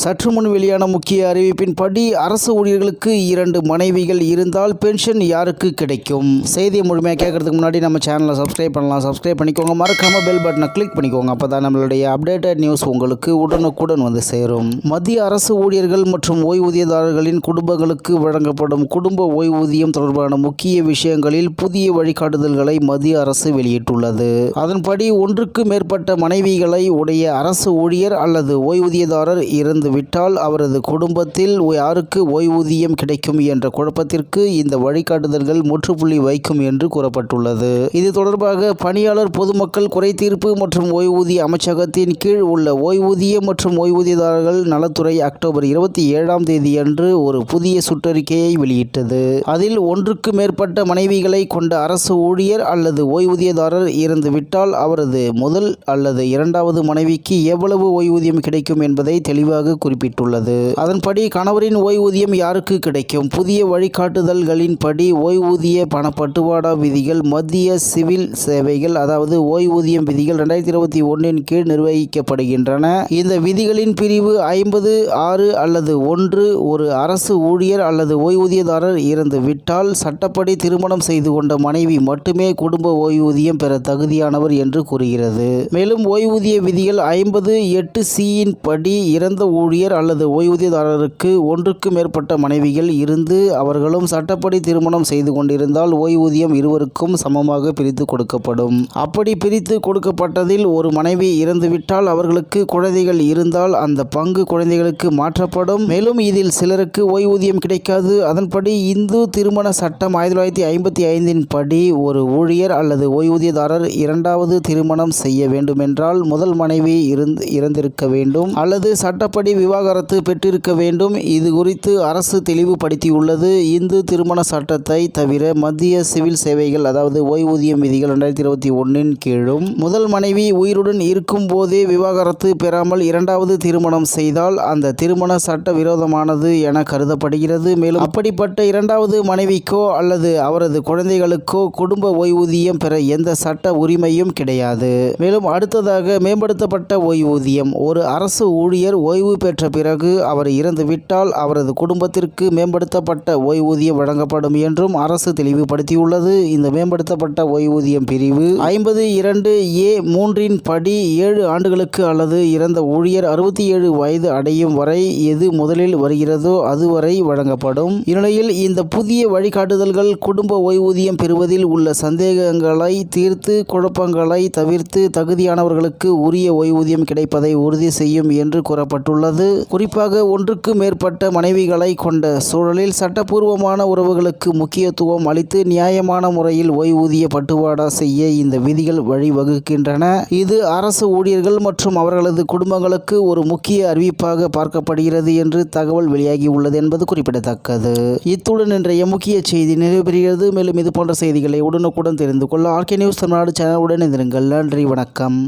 சற்று முன் வெளியான முக்கிய அறிவிப்பின்படி அரசு ஊழியர்களுக்கு இரண்டு மனைவிகள் இருந்தால் பென்ஷன் யாருக்கு கிடைக்கும்? செய்தியை முழுமையாக கேட்கறதுக்கு முன்னாடி நம்ம சேனலை சப்ஸ்கிரைப் பண்ணலாம். சப்ஸ்கிரைப் பண்ணிக்கோங்க. மறக்காம பெல் பட்டனை கிளிக் பண்ணிக்கோங்க. அப்போ தான் நம்மளுடைய அப்டேட்டட் நியூஸ் உங்களுக்கு உடனுக்குடன் வந்து சேரும். மத்திய அரசு ஊழியர்கள் மற்றும் ஓய்வூதியதாரர்களின் குடும்பங்களுக்கு வழங்கப்படும் குடும்ப ஓய்வூதியம் தொடர்பான முக்கிய விஷயங்களில் புதிய வழிகாட்டுதல்களை மத்திய அரசு வெளியிட்டுள்ளது. அதன்படி ஒன்றுக்கு மேற்பட்ட மனைவிகளை உடைய அரசு ஊழியர் அல்லது ஓய்வூதியதாரர் இருந்து விட்டால் அவரது குடும்பத்தில் யாருக்கு ஓய்வூதியம் கிடைக்கும் என்ற குழப்பத்திற்கு இந்த வழிகாட்டுதல்கள் முற்றுப்புள்ளி வைக்கும் என்று கூறப்பட்டுள்ளது. இது தொடர்பாக பணியாளர் பொதுமக்கள் குறைதீர்ப்பு மற்றும் ஓய்வூதிய அமைச்சகத்தின் கீழ் உள்ள ஓய்வூதிய மற்றும் ஓய்வூதியதாரர்கள் நலத்துறை அக்டோபர் இருபத்தி ஏழாம் தேதியன்று ஒரு புதிய சுற்றறிக்கையை வெளியிட்டது. அதில் ஒன்றுக்கு மேற்பட்ட மனைவிகளை கொண்ட அரசு ஊழியர் அல்லது ஓய்வூதியதாரர் இறந்துவிட்டால் அவரது முதல் அல்லது இரண்டாவது மனைவிக்கு எவ்வளவு ஓய்வூதியம் கிடைக்கும் என்பதை தெளிவாக குறிப்பிட்டுள்ளது. அதன்படி கணவரின் ஓய்வூதியம் யாருக்கு கிடைக்கும்? புதிய வழிகாட்டுதல்களின்படி ஓய்வூதிய பணப்பட்டுவாடா விதிகள் மத்திய சிவில் சேவைகள் அதாவது ஓய்வூதியம் விதிகள் ரெண்டாயிரத்தி இருபத்தி ஒன்றின் கீழ் நிர்வகிக்கப்படுகின்றன. இந்த விதிகளின் பிரிவு ஐம்பது ஆறு அல்லது ஒன்று ஒரு அரசு ஊழியர் அல்லது ஓய்வூதியதாரர் இறந்து விட்டால் சட்டப்படி திருமணம் செய்து கொண்ட மனைவி மட்டுமே குடும்ப ஓய்வூதியம் பெற தகுதியானவர் என்று கூறுகிறது. மேலும் ஓய்வூதிய விதிகள் ஐம்பது எட்டு சியின் படி இறந்த ஊழியர் ஊழியர் அல்லது ஓய்வூதியதாரருக்கு ஒன்றுக்கு மேற்பட்ட மனைவிகள் இருந்து அவர்களும் சட்டப்படி திருமணம் செய்து கொண்டிருந்தால் ஓய்வூதியம் இருவருக்கும் சமமாக பிரித்து கொடுக்கப்படும். அப்படி பிரித்து கொடுக்கப்பட்டதில் ஒரு மனைவி இறந்துவிட்டால் அவர்களுக்கு குழந்தைகள் இருந்தால் அந்த பங்கு குழந்தைகளுக்கு மாற்றப்படும். மேலும் இதில் சிலருக்கு ஓய்வூதியம் கிடைக்காது. அதன்படி இந்து திருமண சட்டம் ஆயிரத்தி தொள்ளாயிரத்தி ஐம்பத்தி ஐந்தின் படி ஒரு ஊழியர் அல்லது ஓய்வூதியதாரர் இரண்டாவது திருமணம் செய்ய வேண்டுமென்றால் முதல் மனைவி இருந்து இறந்திருக்க வேண்டும். அல்லது சட்டப்படி விவாகரத்து பெற்றிருக்க வேண்டும். இது குறித்து அரசு தெளிவுபடுத்தியுள்ளது. இந்து திருமண சட்டத்தை தவிர மத்திய சிவில் சேவைகள் அதாவது ஓய்வூதியம் விதிகள் ரெண்டாயிரத்தி இருபத்தி ஒன்றின் கீழும் முதல் மனைவி உயிருடன் இருக்கும் போதே விவாகரத்து பெறாமல் இரண்டாவது திருமணம் செய்தால் அந்த திருமண சட்ட விரோதமானது என கருதப்படுகிறது. மேலும் அப்படிப்பட்ட இரண்டாவது மனைவிக்கோ அல்லது அவரது குழந்தைகளுக்கோ குடும்ப ஓய்வூதியம் பெற எந்த சட்ட உரிமையும் கிடையாது. மேலும் அடுத்ததாக மேம்படுத்தப்பட்ட ஓய்வூதியம். ஒரு அரசு ஊழியர் ஓய்வு பொறுப்பேற்ற பிறகு அவர் இறந்துவிட்டால் அவரது குடும்பத்திற்கு மேம்படுத்தப்பட்ட ஓய்வூதியம் வழங்கப்படும் என்றும் அரசு தெளிவுபடுத்தியுள்ளது. இந்த மேம்படுத்தப்பட்ட ஓய்வூதியம் பிரிவு ஐம்பது இரண்டு ஏ மூன்றின் படி ஏழு ஆண்டுகளுக்கு அல்லது இறந்த ஊழியர் அறுபத்தி ஏழு வயது அடையும் வரை எது முதலில் வருகிறதோ அதுவரை வழங்கப்படும். இந்நிலையில் இந்த புதிய வழிகாட்டுதல்கள் குடும்ப ஓய்வூதியம் பெறுவதில் உள்ள சந்தேகங்களை தீர்த்து குழப்பங்களை தவிர்த்து தகுதியானவர்களுக்கு உரிய ஓய்வூதியம் கிடைப்பதை உறுதி செய்யும் என்று கூறப்பட்டுள்ளது. குறிப்பாக ஒன்றுக்கு மேற்பட்ட மனைவிகளை கொண்ட சூழலில் சட்டப்பூர்வமான உறவுகளுக்கு முக்கியத்துவம் அளித்து நியாயமான முறையில் ஓய்வூதிய பட்டுவாடா செய்ய இந்த விதிகள் வழிவகுக்கின்றன. இது அரசு ஊழியர்கள் மற்றும் அவர்களது குடும்பங்களுக்கு ஒரு முக்கிய அறிவிப்பாக பார்க்கப்படுகிறது என்று தகவல் வெளியாகியுள்ளது என்பது குறிப்பிடத்தக்கது. இத்துடன் இன்றைய முக்கிய செய்தி நிறைவு பெறுகிறது மேலும் இது போன்ற செய்திகளை உடனுக்குடன் தெரிந்து கொள்ள ஆர்கே நியூஸ் தமிழ்நாடு சேனலுடன் இருங்கள் நன்றி வணக்கம்.